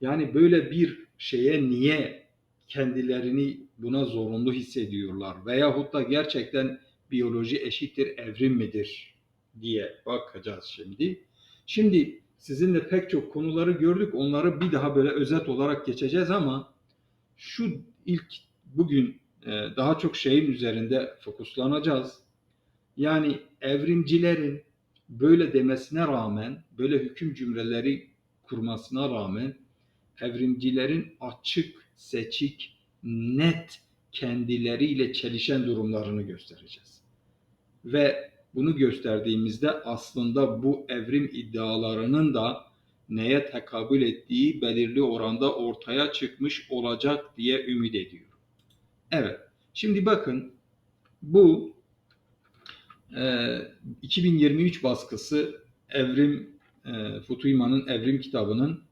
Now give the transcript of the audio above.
Yani böyle bir şeye niye kendilerini buna zorunlu hissediyorlar? Veyahut da gerçekten biyoloji eşittir evrim midir diye bakacağız şimdi. Şimdi sizinle pek çok konuları gördük. Onları bir daha böyle özet olarak geçeceğiz ama şu ilk bugün e, daha çok şeyin üzerinde fokuslanacağız. Yani evrimcilerin böyle demesine rağmen, böyle hüküm cümleleri kurmasına rağmen evrimcilerin açık, seçik, net kendileriyle çelişen durumlarını göstereceğiz. Ve bunu gösterdiğimizde aslında bu evrim iddialarının da neye tekabül ettiği belirli oranda ortaya çıkmış olacak diye ümit ediyorum. Evet, şimdi bakın bu e, 2023 baskısı Evrim e, Futuyman'ın Evrim kitabının